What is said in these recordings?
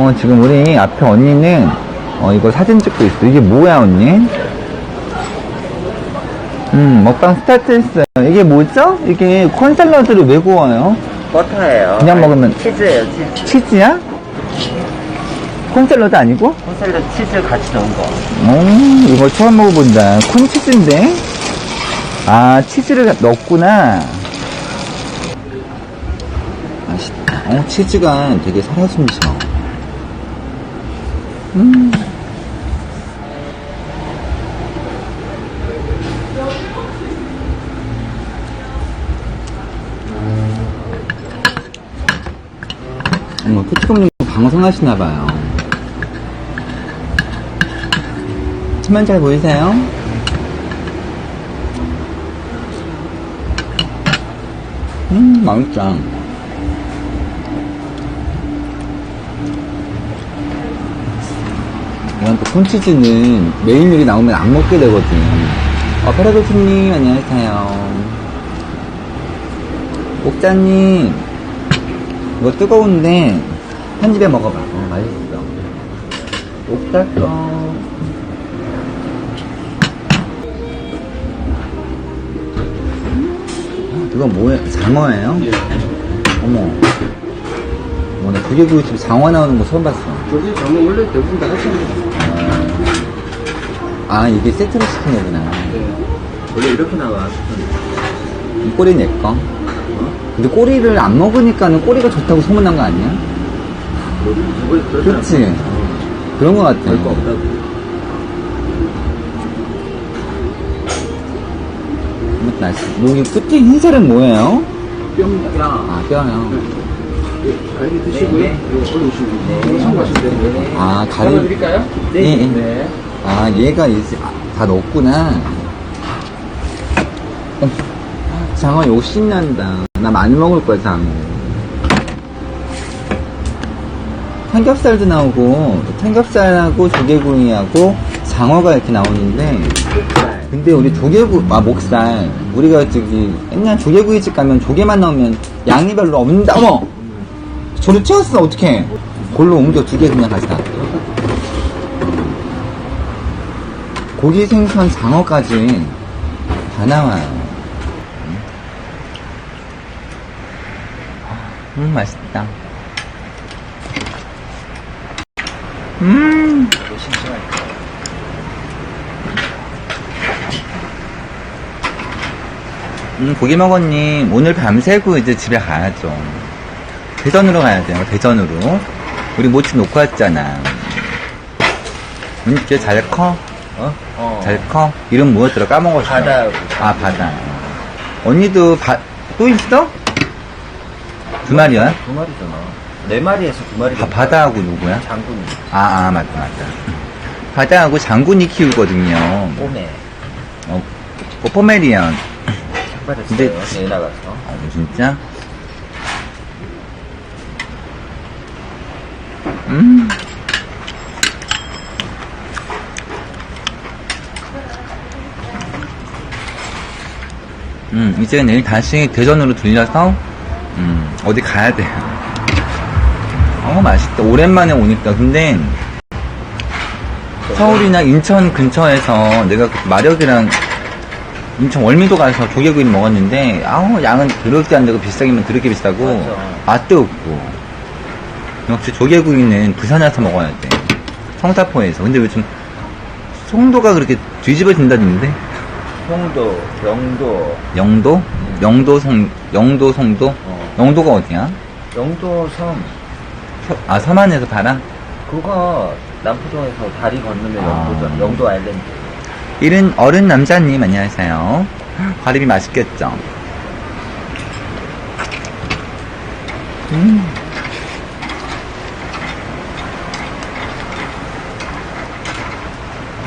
어머, 지금 우리 앞에 언니는, 어, 이거 사진 찍고 있어. 이게 뭐야, 언니? 음, 먹방 스타트 했어요. 이게 뭐죠? 이게 콘샐러드를 왜 구워요? 버터예요. 그냥 먹으면- 치즈예요, 치즈. 치즈야? 콘샐러드 아니고? 콘샐러드 치즈 같이 넣은 거. 오, 이거 처음 먹어본다. 콘치즈인데? 아, 치즈를 넣었구나. 맛있다. 어, 치즈가 되게 살아숨 쉬어. 음. 어머, 쿠치kom님 방송하시나봐요. 화면 잘 보이세요? 음, 맛있다. 이런 또 콘치즈는 메인 요리 나오면 안 먹게 되거든. 어, 파라도스님, 안녕하세요. 옥자님, 이거 뜨거운데, 한 입에 먹어봐. 어, 맛있어. 옥자 거. 이건 뭐예요? 장어예요? 어머. 어머, 나 조개구이 집 장어 나오는 거 처음 봤어. 저기 저는 원래 대부분 다 하시는 아, 이게 세트로 시킨 거구나. 원래 이렇게 나와. 이 꼬리 내 거. 근데 꼬리를 안 먹으니까는 꼬리가 좋다고 소문난 거 아니야? 그렇지. 그런 거 같아. 별거 없다고. 이것도 맛있어. 여기 끝에 흰살은 뭐예요? 뿅. 아, 뼈요. 가위 드시고요. 네. 이거 올리시고. 영상 마시면 돼요. 아, 가리. 담아드릴까요? 예, 예. 네. 아, 얘가 이제 아, 다 넣었구나. 어, 장어 욕 신난다. 나 많이 먹을 거야, 장어. 삼겹살도 나오고, 삼겹살하고 조개구이하고 장어가 이렇게 나오는데, 근데 우리 조개구, 아, 목살. 우리가 저기, 옛날 조개구이집 가면 조개만 나오면 양이 별로 없는다. 어머! 저를 채웠어, 어떡해. 골로 옮겨 두 개 그냥 가져다. 고기, 생선, 장어까지 다 나와요. 음, 맛있다. 음. 음, 고기 먹었님, 오늘 밤새고 이제 집에 가야죠. 대전으로 가야 돼요, 대전으로. 우리 모치 놓고 왔잖아. 음, 이제 잘 커? 어? 어. 이름 뭐였더라? 까먹었어. 바다. 아, 바다. 언니도 바, 또 있어? 두 마리야? 두 마리잖아. 네 마리에서 두 마리. 바, 바다하고 누구야? 장군이. 아, 아, 맞다, 맞다. 바다하고 장군이 키우거든요. 오메. 어, 어, 포메리안. 삭발했어요. 근데- 내 나가서. 어, 진짜? 음. 음, 이제 내일 다시 대전으로 들려서, 음, 어디 가야 돼요. 어, 맛있다. 오랜만에 오니까. 근데, 서울이나 인천 근처에서 내가 그 마력이랑 인천 월미도 가서 조개구이 먹었는데 아우 양은 더럽게 안 되고 비싸기면 더럽게 비싸고 맞아. 맛도 없고 역시 조개구이는 부산 와서 먹어야 돼 성사포에서 근데 요즘 송도가 그렇게 뒤집어진다던데 송도, 영도, 영도 영도 송 영도 송도 어. 영도가 어디야 영도 섬. 서- 아 서만에서 팔아 그거 남포동에서 다리 건너면 아. 영도잖아. 영도 아일랜드. 이른 어른 남자님 안녕하세요 가리비 맛있겠죠 음.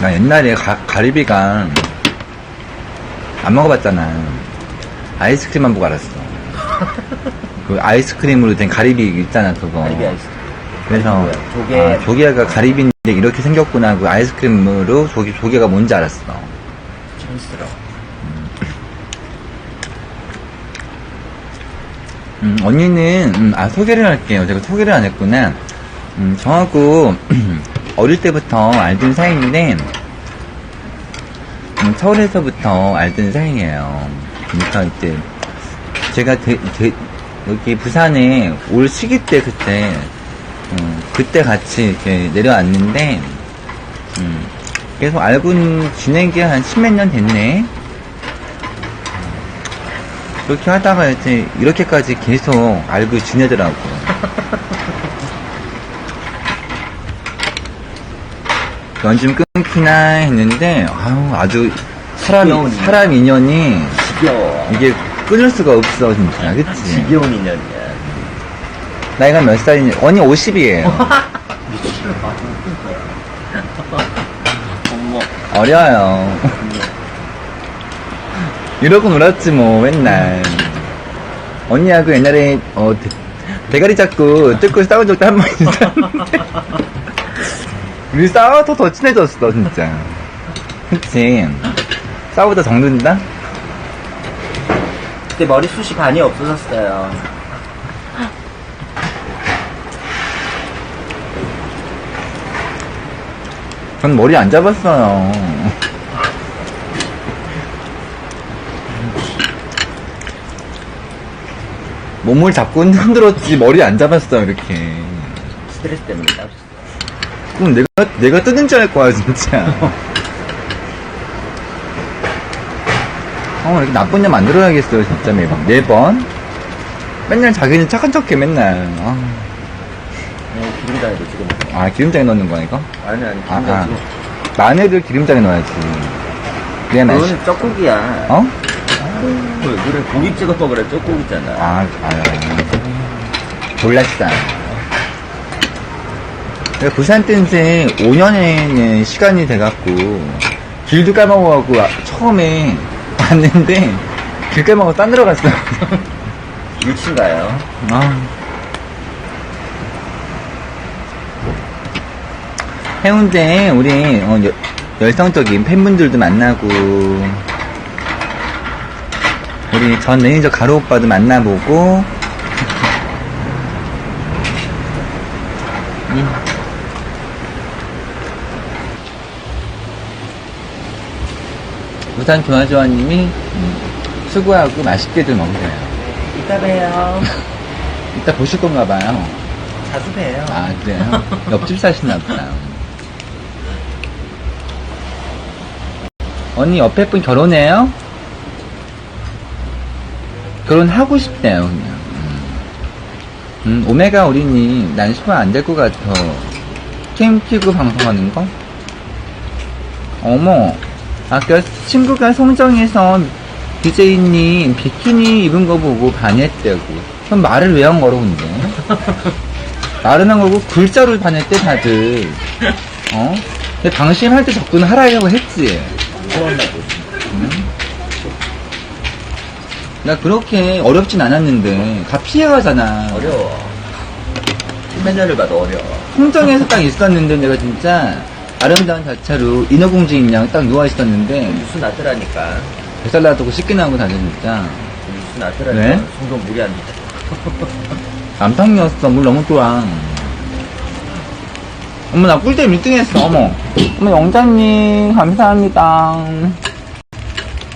나 옛날에 가, 가리비가 안 먹어봤잖아. 아이스크림 만 보고 알았어. 그 아이스크림으로 된 가리비 있잖아 그거. 가리비 아이스. 그래서 조개. 아, 조개가 가리비인데 이렇게 생겼구나. 그 아이스크림으로 조개, 조개가 뭔지 알았어. 촌스러워. 음, 언니는 음, 아 소개를 할게요. 제가 소개를 안 했구나. 음, 저하고 어릴 때부터 알던 사이인데 음, 서울에서부터 알던 사이예요. 그러니까 이제 제가 대- 대- 여기 부산에 올 시기 때 그때 음, 그때 같이 이렇게 내려왔는데 음, 계속 알고 지낸 게 한 십몇 년 됐네. 그렇게 하다가 이제 이렇게까지 계속 알고 지내더라고. 연좀 끊기나 했는데 아유 아주 사람 귀여운 사람 인연이 지겨워. 이게 끊을 수가 없어 진짜 그치? 지겨운 인연이야. 나이가 몇 살이니? 언니 50이에요. 어머. 어려요. 이러고 놀았지 뭐 맨날. 언니하고 옛날에 어 대, 대가리 잡고 뜯고 싸운 적도 한 번 있었는데. 우리 싸워서 더 친해졌어 진짜. 그치? 싸우다 정든다? 그때 머리숱이 반이 없어졌어요. 전 머리 안 잡았어요. 몸을 잡고 흔들었지 머리 안 잡았어 이렇게. 스트레스 때문에 따졌어. 그럼 내가 내가 뜯은 줄알 거야 진짜. 어 이렇게 나쁜 년 만들어야겠어요 진짜 매번 매번. 맨날 자기는 착한 척해 맨날. 아, 네, 기름장에도 지금. 아 기름장에 넣는 거야 이거? 아니, 아니, 아, 기름장 아. 지금. 마늘을 기름장에 넣어야지. 맛이. 그거는 쪄국이야. 어? 그, 그래, 고기 찍어 먹으라 쪄국이잖아. 아, 아, 몰랐어. 내가 부산 뜬 지 5년의 시간이 돼갖고, 길도 까먹어갖고, 아, 처음에 왔는데, 길 까먹고 딴 데로 갔어. 일친가요? 아. 해운대에 우리 어, 여- 열성적인 팬분들도 만나고 우리 전 매니저 가로 오빠도 만나보고 우산 조아조아님이 음, 수고하고 맛있게들 먹으세요. 이따 봬요. 이따 보실 건가 봐요. 자주 봬요. 아, 그래요? 옆집 사시나 보다. 언니 옆에 분 결혼해요? 결혼하고 싶대요, 그냥. 음, 음, 오메가 어린이, 난 소화 안 될 것 같아. 캠피그 방송하는 거? 어머, 아까 친구가 송정에서 BJ님 비키니 입은 거 보고 반했대고. 그럼 말을 왜 안 걸어, 근데? 말은 한 거고 글자로 반했대 다들 어? 근데 방심 할 때 접근 하라고 했지 무서웠나 보지. 응? 나 그렇게 어렵진 않았는데 다 피해가잖아 어려워. 화면을 봐도 어려워. 통정에서 딱 있었는데 내가 진짜 아름다운 자체로 인어공주인 양딱 누워있었는데 뉴스 나더라니까. 뱃살 놔두고 씻기 나오고 다녀 진짜 뉴스? 송도 물이 안 돼. 남탕이었어. 물 너무 좋아. 어머 나 꿀잼 1등 했어. 어머. 어머 영자님 감사합니다.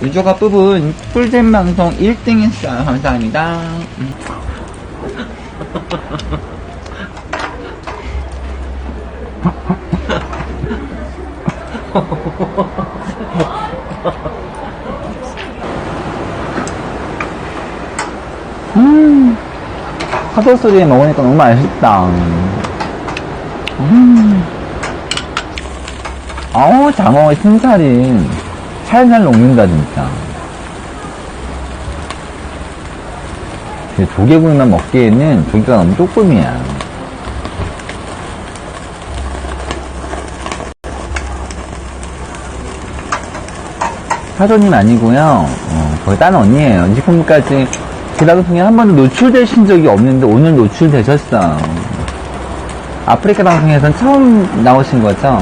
유저가 뽑은 꿀잼 방송 1등 했어요. 감사합니다 음 파도 소리에 먹으니까 너무 맛있다. 음. 아우, 장어 신살이 살살 녹는다, 진짜. 그 조개구이만 먹기에는 조개가 너무 조금이야. 사조님 아니고요. 어, 거의 딴 언니예요. 인식품까지 제 방송에 한 번도 노출되신 적이 없는데 오늘 노출되셨어. 아프리카 방송에선 처음 나오신 거죠?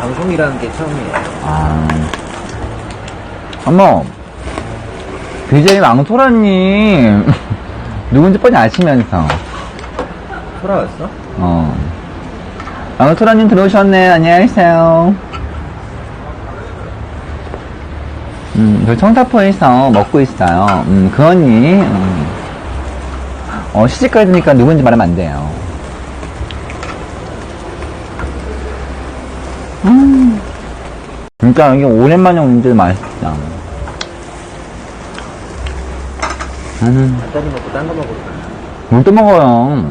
방송이라는 게 처음이에요. 아. 어머, BJ 왕소라님, 누군지 뻔히 아시면서, 돌아왔어? 어. 아, 토라님 들어오셨네. 안녕하세요. 음, 저 청사포에서 먹고 있어요. 음, 그 언니, 음, 어, 시집가야 되니까 누군지 말하면 안 돼요. 음, 진짜 이게 오랜만에 오는데 맛있다. 나는 닭다리 먹고 딴 거 먹을까? 뭘또 먹어요.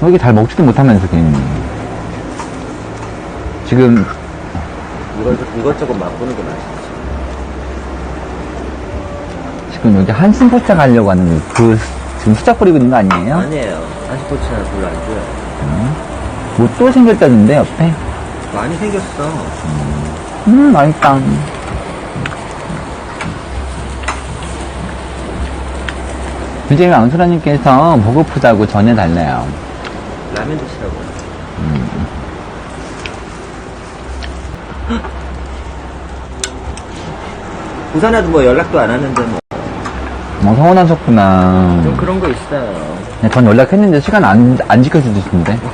왜 이렇게 잘 먹지도 못하면서 괜히. 지금 이걸, 이것저것 맛보는 게 맛있지. 지금 여기 한신포차 가려고 하는 그 지금 수작 부리고 있는 거 아니에요? 아니에요. 한시포치는 별로 안 줘요. 뭐 또 생겼다는데 옆에? 많이 생겼어. 음 맛있다. 이제 왕수라님께서 보고프다고 전해달래요. 라면 드시라고. 부산에도 뭐 연락도 안 하는데 뭐. 어, 서운하셨구나. 좀 그런 거 있어요. 네, 전 연락했는데 시간 안, 안 지켜주시던데.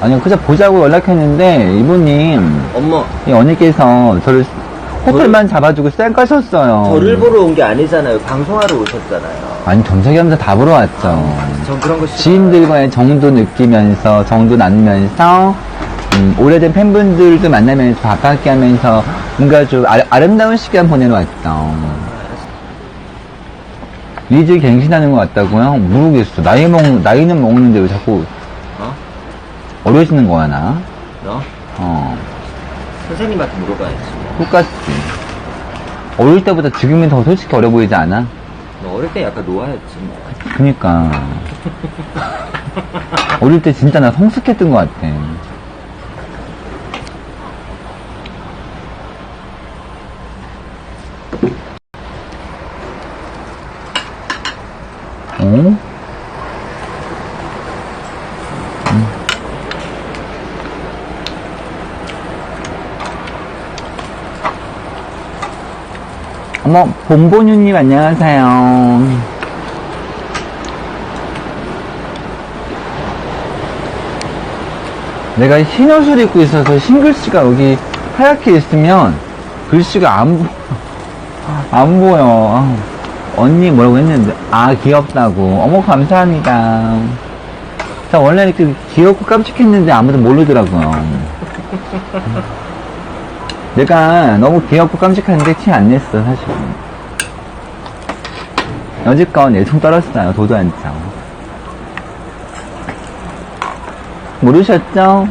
아니요, 그저 보자고 연락했는데, 이분님, 엄마, 이 언니께서 저를 호텔만 잡아주고 쌩 까셨어요. 저를 보러 온 게 아니잖아요. 방송하러 오셨잖아요. 아니, 정석이하면서 다 보러 왔죠. 전 그런 거 싫어요. 지인들과의 정도 느끼면서, 정도 나누면서, 음, 오래된 팬분들도 만나면서 바깥게 하면서, 뭔가 좀 아, 름다운 시간 보내러 왔죠. 리즈 갱신하는 것 같다고요? 모르겠어. 나이 먹, 나이는 먹는데 왜 자꾸 어? 어려지는 거야, 나? 너? 어, 선생님한테 물어봐야지. 똑같지. 어릴 때보다 지금이 더 솔직히 어려 보이지 않아? 너 어릴 때 약간 노화였지. 뭐. 그니까. 어릴 때 진짜 나 성숙했던 것 같아. 어? 음. 어머, 본보뉴님 안녕하세요. 내가 흰 옷을 입고 있어서 흰 글씨가 여기 하얗게 있으면 글씨가 안, 보, 안 보여. 아, 언니 뭐라고 했는데, 아, 귀엽다고. 어머, 감사합니다. 자, 원래 이렇게 귀엽고 깜찍했는데 아무도 모르더라고요. 내가 너무 귀엽고 깜찍한데 티 안 냈어, 사실. 여지껏 내총 떨었어요, 도도 않죠. 모르셨죠?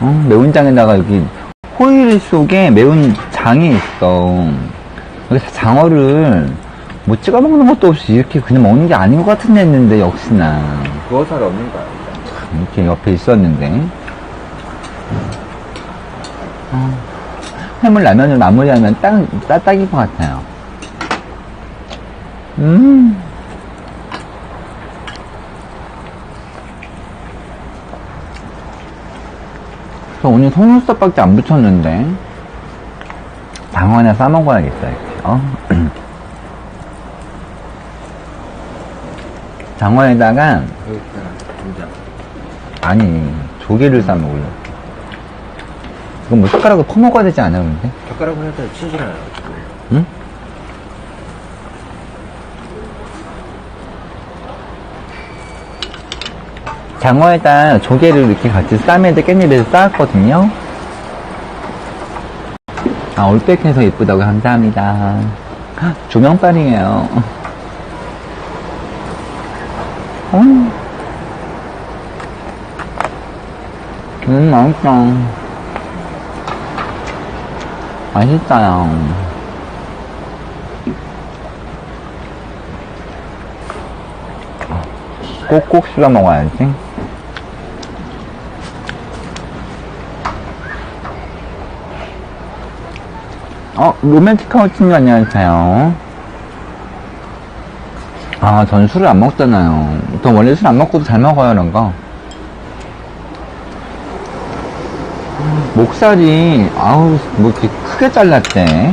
어, 매운장에다가 여기 호일 속에 매운 장이 있어. 여기서 장어를 뭐 찍어 먹는 것도 없이 이렇게 그냥 먹는 게 아닌 것 같은데 했는데 역시나 그거 잘 없는 거야. 이렇게 옆에 있었는데 어, 해물 라면을 마무리하면 딱, 딱, 딱일 것 같아요. 음. 저 오늘 속눈썹밖에 안 붙였는데 싸먹어야겠다 이렇게 어? 장어에다가. 아니 조개를 싸먹으려고 이건 뭐 숟가락으로 퍼먹어야 되지 않아 근데? 젓가락으로 해서 치즈를 응? 장어에다 조개를 이렇게 같이 쌈에다 깻잎에서 쌓았거든요. 아, 올백해서 예쁘다고 감사합니다. 헉, 조명빨이에요. 음, 음, 맛있다. 맛있어요. 꼭꼭 씹어 먹어야지. 어, 로맨틱 하우스님 안녕하세요. 아, 전 술을 안 먹잖아요. 저 원래 술 안 먹고도 잘 먹어요, 이런 거. 목살이, 아우, 뭐 이렇게 크게 잘랐대.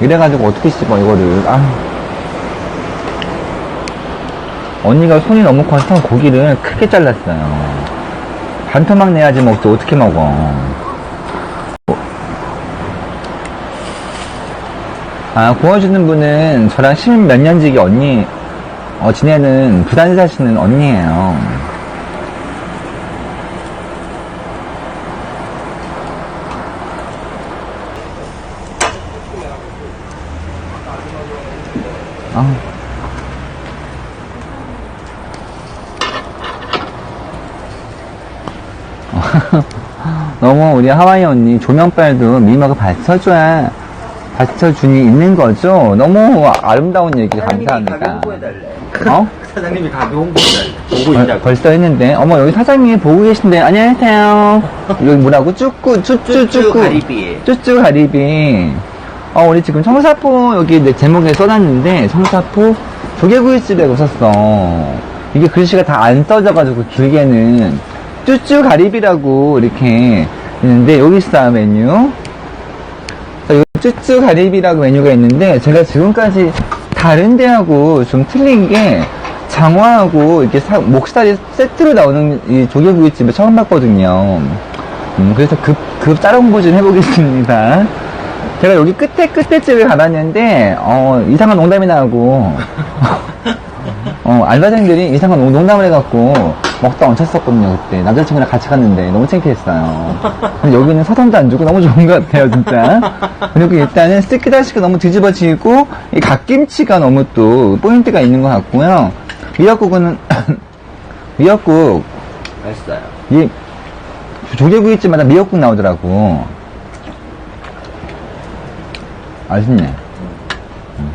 이래가지고 어떻게 씹어, 이거를. 아. 언니가 손이 너무 커서 고기를 크게 잘랐어요. 반토막 내야지 먹지, 어떻게 먹어. 아, 구워주는 분은 저랑 십 몇 년 지기 언니, 어, 지내는 부산에 사시는 언니예요. 아. 너무 우리 하와이 언니 조명빨도 미모가 받쳐줘야 받쳐준이 있는 거죠. 너무 아름다운 얘기 감사합니다. 어? 사장님이 가게 홍보해달래. 보고 벌, 있냐고. 벌써 했는데 어머 여기 사장님이 보고 계신데 안녕하세요. 여기 뭐라고 쭈꾸 쭈쭈 쭈쭈 쭈꾸 가리비. 쭈쭈 가리비. 어 우리 지금 청사포 여기 내 제목에 써놨는데 청사포 조개구이집이라고 썼어. 이게 글씨가 다 안 써져가지고 길게는 쭈쭈 가리비라고 이렇게 있는데 여기 있어 메뉴. 쭈쭈 가리비라고 메뉴가 있는데 제가 지금까지 다른 데하고 좀 틀린 게 장어하고 이렇게 사- 목살이 세트로 나오는 이 조개구이집을 처음 봤거든요. 음, 그래서 급, 급 따라 홍보 좀 해보겠습니다. 제가 여기 끝에 끝에 집에 가봤는데 어, 이상한 농담이 나오고 어, 알바생들이 이상한 농- 농담을 해갖고 먹다 얹혔었거든요 그때 남자친구랑 같이 갔는데 너무 창피했어요 근데 여기는 사탕도 안 주고 너무 좋은 것 같아요 진짜 그리고 일단은 스키다시가 너무 뒤집어지고 이 갓김치가 너무 또 포인트가 있는 것 같고요 미역국은 미역국 맛있어요. 이 조개구이집마다 미역국 나오더라고. 맛있네. 음.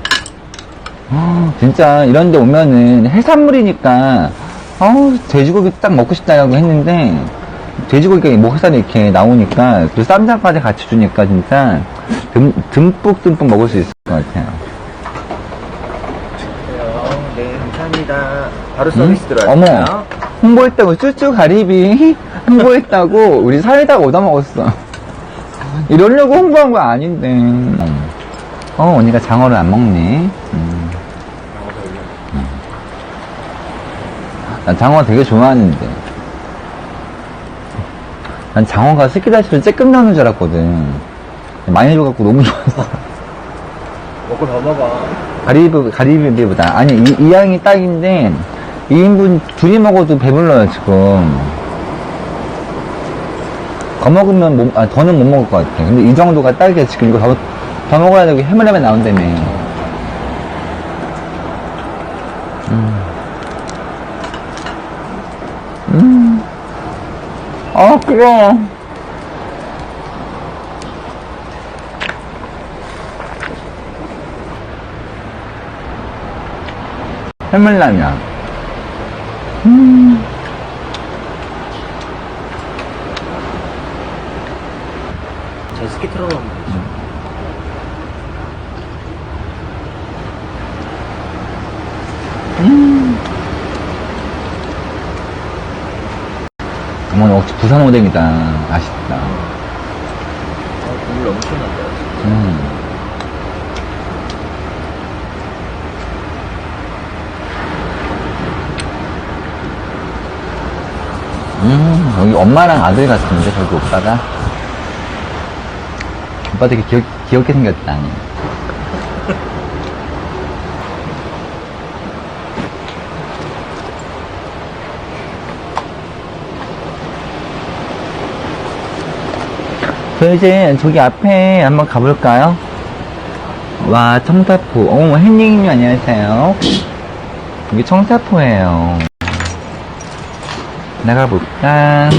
아, 진짜 이런 데 오면은 해산물이니까 어우 돼지고기 딱 먹고 싶다고 했는데 돼지고기가 이 목살이 이렇게 나오니까 그 쌈장까지 같이 주니까 진짜 듬, 듬뿍듬뿍 먹을 수 있을 것 같아요. 네, 감사합니다. 바로 응? 서비스 들어갈게요. 어머, 홍보했다고 쭈쭈 가리비 홍보했다고 우리 사이다 얻어먹었어. 이러려고 홍보한 거 아닌데. 어, 언니가 장어를 안 먹네. 음. 음. 난 장어 되게 좋아하는데. 난 장어가 스키다시로 쬐끔 나오는 줄 알았거든. 많이 줘갖고 너무 좋았어. 먹고 더 먹어. 가리비, 가리비보다. 아니, 이, 이 양이 딱인데, 2인분 둘이 먹어도 배불러요, 지금. 더 먹으면, 못- 아, 더는 못 먹을 것 같아. 근데 이 정도가 딱이야, 지금. 이거 더, 더 먹어야 되고, 해물라면 나온다며. 그래. 해물라면. 음. 제스키 틀어놓으면 되지. 어머나, 역시 부산 오뎅이다. 맛있다. 아, 국물 시원하다. 음. 음, 여기 엄마랑 아들 같은데, 저기 오빠가. 오빠 되게 귀엽, 귀엽게 생겼다. 저 이제 저기 앞에 한번 가볼까요? 와, 청사포. 어, 햇님님 안녕하세요. 여기 청사포예요. 나가볼까?